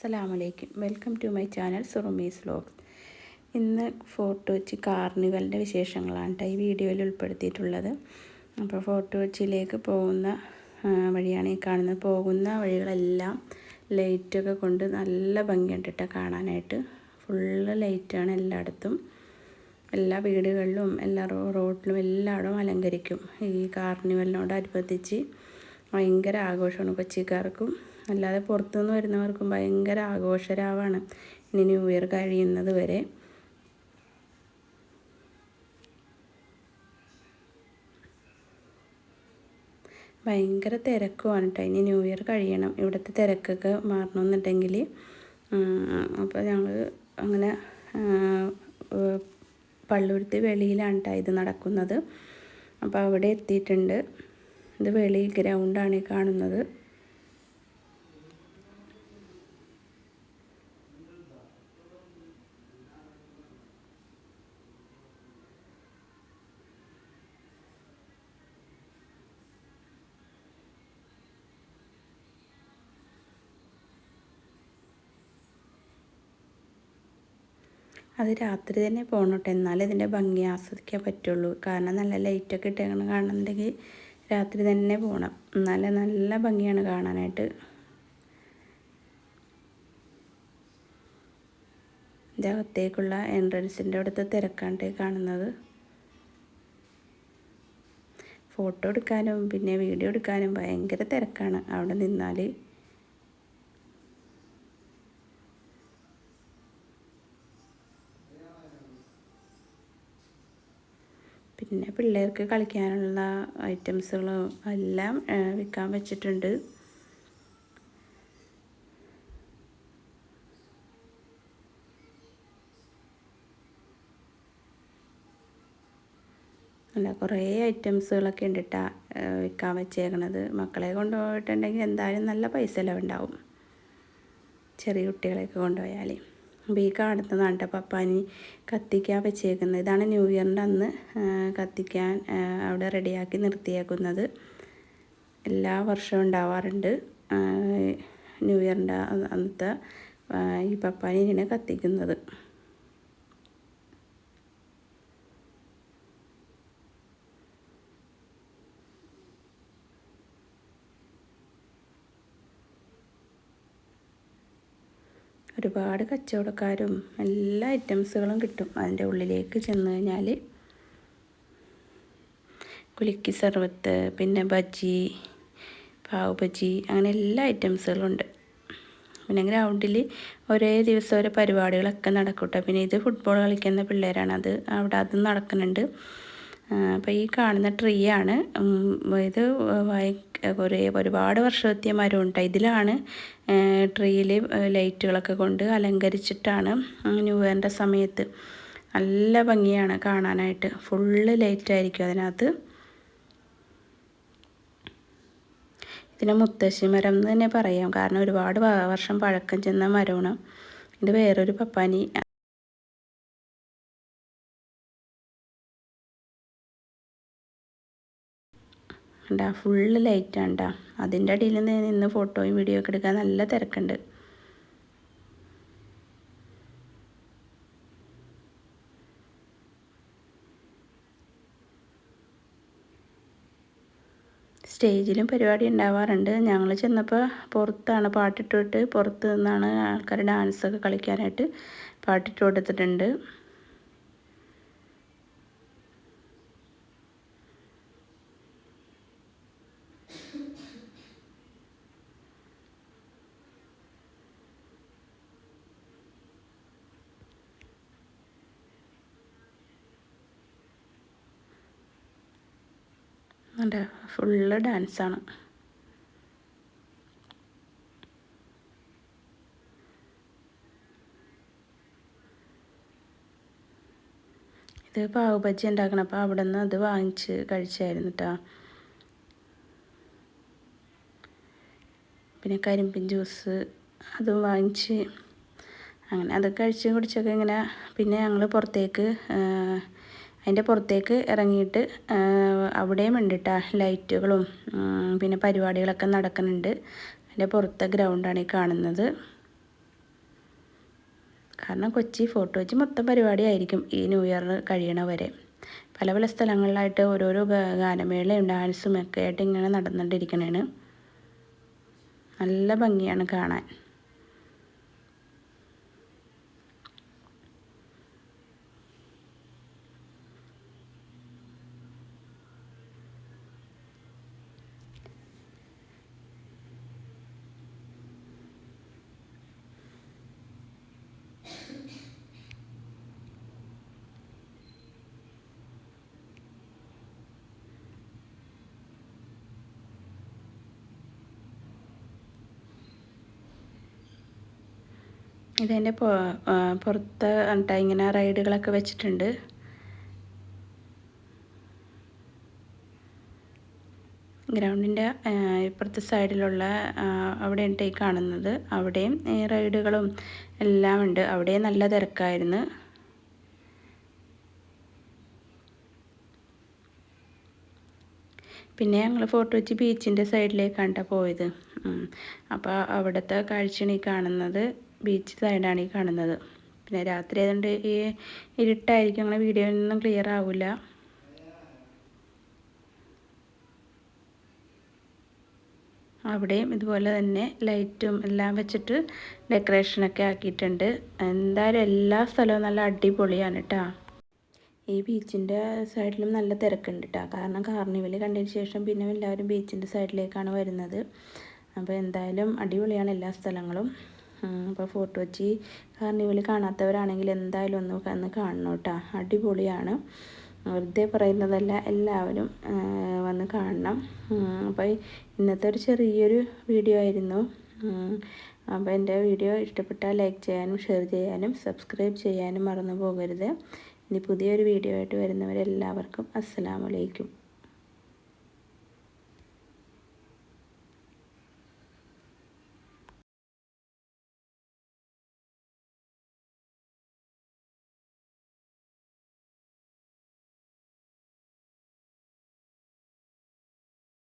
അസ്സലാമലൈക്കും. Welcome to my channel Surumi's vlogs ഇന്ന് ഫോർട്ട് കൊച്ചി കാർണിവലിന്റെ വിശേഷങ്ങളാണ് ഈ വീഡിയോയിൽ ഉൾപ്പെടുത്തിയിട്ടുള്ളത്. അപ്പോൾ ഫോർട്ട് കൊച്ചിയിലേക്ക് പോകുന്ന വഴിയാണ് ഈ കാണുന്നത്. പോകുന്ന വഴികളെല്ലാം ലൈറ്റൊക്കെ കൊണ്ട് നല്ല ഭംഗിയുണ്ട് കേട്ടോ കാണാനായിട്ട്. ഫുള്ള് ലൈറ്റാണ് എല്ലായിടത്തും. എല്ലാ വീടുകളിലും എല്ലാ റോഡിലും എല്ലായിടവും അലങ്കരിക്കും. ഈ കാർണിവലിനോടനുബന്ധിച്ച് ഭയങ്കര ആഘോഷമാണ് കൊച്ചിക്കാർക്കും. അല്ലാതെ പുറത്തുനിന്ന് വരുന്നവർക്കും ഭയങ്കര ആഘോഷരാവാണ് ഇനി ന്യൂ ഇയർ കഴിയുന്നത് വരെ. ഭയങ്കര തിരക്കുമാണ് കേട്ടോ ഇനി ന്യൂ ഇയർ കഴിയണം. ഇവിടുത്തെ തിരക്കൊക്കെ മാറണമെന്നുണ്ടെങ്കിൽ അപ്പോൾ ഞങ്ങൾ അങ്ങനെ പള്ളുരുത്തി വെളിയിലാണ് കേട്ടോ ഇത് നടക്കുന്നത്. അപ്പോൾ അവിടെ എത്തിയിട്ടുണ്ട്. ഇത് വെളി ഗ്രൗണ്ടാണ് ഈ കാണുന്നത്. അത് രാത്രി തന്നെ പോകണം കേട്ടോ എന്നാലേ ഇതിന്റെ ഭംഗി ആസ്വദിക്കാൻ പറ്റുള്ളൂ. കാരണം നല്ല ലൈറ്റൊക്കെ ഇട്ടേക്കണം കാണുന്നുണ്ടെങ്കിൽ രാത്രി തന്നെ പോകണം എന്നാലേ നല്ല ഭംഗിയാണ് കാണാനായിട്ട്. അകത്തേക്കുള്ള എൻട്രൻസിന്റെ അവിടുത്തെ തിരക്കാണ്ട് കാണുന്നത്. ഫോട്ടോ എടുക്കാനും പിന്നെ വീഡിയോ എടുക്കാനും ഭയങ്കര തിരക്കാണ്. അവിടെ നിന്നാൽ പിന്നെ പിള്ളേർക്ക് കളിക്കാനുള്ള ഐറ്റംസുകളും എല്ലാം വിൽക്കാൻ വെച്ചിട്ടുണ്ട്. അല്ല കുറേ ഐറ്റംസുകളൊക്കെ ഉണ്ട് കേട്ടോ വിൽക്കാൻ വെച്ചേക്കണത്. മക്കളെ കൊണ്ടുപോയിട്ടുണ്ടെങ്കിൽ എന്തായാലും നല്ല പൈസ ചിലവുണ്ടാവും ചെറിയ കുട്ടികളെയൊക്കെ കൊണ്ടുപോയാൽ അപ്പോൾ ഈ കാണുന്നതാണ് കേട്ടോ പപ്പാനി കത്തിക്കാൻ വെച്ചേക്കുന്നത്. ഇതാണ് ന്യൂ ഇയറിന്റെ അന്ന് കത്തിക്കാൻ അവിടെ റെഡിയാക്കി നിർത്തിയേക്കുന്നത്. എല്ലാ വർഷവും ഉണ്ടാവാറുണ്ട് ന്യൂ ഇയറിന്റെ അന്നത്തെ ഈ പപ്പാനിനെ കത്തിക്കുന്നത്. ഒരുപാട് കച്ചവടക്കാരും എല്ലാ ഐറ്റംസുകളും കിട്ടും അതിന്റെ ഉള്ളിലേക്ക് ചെന്ന് കഴിഞ്ഞാൽ കുലുക്കി സർവത്ത് പിന്നെ ബജി പാവ് ബജി അങ്ങനെ എല്ലാ ഐറ്റംസുകളും ഉണ്ട്. പിന്നെ ഗ്രൗണ്ടിൽ ഒരേ ദിവസം ഓരോ പരിപാടികളൊക്കെ നടക്കും കേട്ടോ പിന്നെ ഇത് ഫുട്ബോൾ കളിക്കുന്ന പിള്ളേരാണ്. അത് അവിടെ അതും നടക്കുന്നുണ്ട്. അപ്പോൾ ഈ കാണുന്ന ട്രീ ആണ്. ഇത് കുറേ ഒരുപാട് വർഷത്തെ മരം ഉണ്ട്. ഇതിലാണ് ട്രീയിൽ ലൈറ്റുകളൊക്കെ കൊണ്ട് അലങ്കരിച്ചിട്ടാണ് ന്യൂ ഇയറിന്റെ സമയത്ത്. നല്ല ഭംഗിയാണ് കാണാനായിട്ട്. ഫുള്ള് ലൈറ്റായിരിക്കും അതിനകത്ത്. ഇതിനെ മുത്തശ്ശി മരം എന്ന് തന്നെ പറയാം. കാരണം ഒരുപാട് വർഷം പഴക്കം ചെന്ന മരമാണ്. ഇത് വേറൊരു പപ്പാനി. ഉണ്ടാ ഫുള്ള് ലൈറ്റാണ് കേട്ടോ അതിന്റെ അടിയിൽ നിന്ന് ഫോട്ടോയും വീഡിയോ ഒക്കെ എടുക്കാൻ നല്ല തിരക്കുണ്ട്. സ്റ്റേജിലും പരിപാടി ഉണ്ടാവാറുണ്ട്. ഞങ്ങൾ ചെന്നപ്പോൾ പുറത്താണ് പാട്ടിട്ടിട്ട് പുറത്ത് നിന്നാണ് ആൾക്കാർ ഡാൻസൊക്കെ കളിക്കാനായിട്ട് പാട്ടിട്ട് കൊടുത്തിട്ടുണ്ട്. അതെ ഫുള്ള് ഡാൻസാണ് ഇത് പാവ് ബജ്ജി ഉണ്ടാക്കണം അപ്പോൾ അവിടെ നിന്ന് അത് വാങ്ങിച്ച് കഴിച്ചായിരുന്നു കേട്ടോ പിന്നെ കരിമ്പിൻ ജ്യൂസ് അതും വാങ്ങിച്ച് അങ്ങനെ അത് കഴിച്ച് കുടിച്ചൊക്കെ ഇങ്ങനെ പിന്നെ ഞങ്ങൾ പുറത്തേക്ക് അതിന്റെ പുറത്തേക്ക് ഇറങ്ങിയിട്ട് അവിടെയും ഉണ്ട് കേട്ടോ ലൈറ്റുകളും പിന്നെ പരിപാടികളൊക്കെ നടക്കുന്നുണ്ട്. അതിന്റെ പുറത്തെ ഗ്രൗണ്ടാണ് ഈ കാണുന്നത്. കാരണം കൊച്ചി ഫോട്ടോ വെച്ച് മൊത്തം പരിപാടിയായിരിക്കും ഈ ന്യൂ ഇയർ കഴിയണ വരെ. പല പല സ്ഥലങ്ങളിലായിട്ട് ഓരോരോ ഗാനമേളയും ഡാൻസും ഒക്കെ ആയിട്ട് ഇങ്ങനെ നടന്നുകൊണ്ടിരിക്കണേണ്. നല്ല ഭംഗിയാണ് കാണാൻ. ഇതിന്റെ പുറത്ത് എന്നിട്ട് ഇങ്ങനെ റൈഡുകളൊക്കെ വെച്ചിട്ടുണ്ട്. ഗ്രൗണ്ടിന്റെ ഇപ്പുറത്തെ സൈഡിലുള്ള അവിടെ ഉണ്ട് ഈ കാണുന്നത്. അവിടെയും ഈ റൈഡുകളും എല്ലാം ഉണ്ട് അവിടെയും നല്ല തിരക്കായിരുന്നു. പിന്നെ ഞങ്ങൾ ഫോട്ടോ വെച്ച് ബീച്ചിന്റെ സൈഡിലേക്കാണ് പോയത്. അപ്പോൾ അവിടുത്തെ കാഴ്ചയാണ് ഈ കാണുന്നത്. ബീച്ച് സൈഡാണ് ഈ കാണുന്നത്. പിന്നെ രാത്രി ആയതുകൊണ്ട് ഈ ഇരുട്ടായിരിക്കും അങ്ങനെ വീഡിയോ ഒന്നും ക്ലിയർ ആവില്ല അവിടെയും ഇതുപോലെ തന്നെ ലൈറ്റും എല്ലാം വെച്ചിട്ട് ഡെക്കറേഷനൊക്കെ ആക്കിയിട്ടുണ്ട്. എന്തായാലും എല്ലാ സ്ഥലവും നല്ല അടിപൊളിയാണ് കേട്ടോ ഈ ബീച്ചിന്റെ സൈഡിലും നല്ല തിരക്കുണ്ട് കേട്ടോ കാരണം കാർണിവൽ കണ്ടതിന് ശേഷം പിന്നെ എല്ലാവരും ബീച്ചിന്റെ സൈഡിലേക്കാണ് വരുന്നത്. അപ്പോൾ എന്തായാലും അടിപൊളിയാണ് എല്ലാ സ്ഥലങ്ങളും. അപ്പോൾ ഫോട്ടോ കൊച്ചി കാർണിവൽ കാണാത്തവരാണെങ്കിൽ എന്തായാലും ഒന്ന് ഒന്ന് കാണണം കേട്ടോ അടിപൊളിയാണ്. വെറുതെ പറയുന്നതല്ല എല്ലാവരും വന്ന് കാണണം. അപ്പോൾ ഇന്നത്തെ ഒരു ചെറിയൊരു വീഡിയോ ആയിരുന്നു. അപ്പോൾ എന്റെ വീഡിയോ ഇഷ്ടപ്പെട്ടാൽ ലൈക്ക് ചെയ്യാനും ഷെയർ ചെയ്യാനും സബ്സ്ക്രൈബ് ചെയ്യാനും മറന്നു പോകരുത്. ഇനി പുതിയൊരു വീഡിയോ ആയിട്ട് വരുന്നവരെല്ലാവർക്കും അസ്സലാമലൈക്കും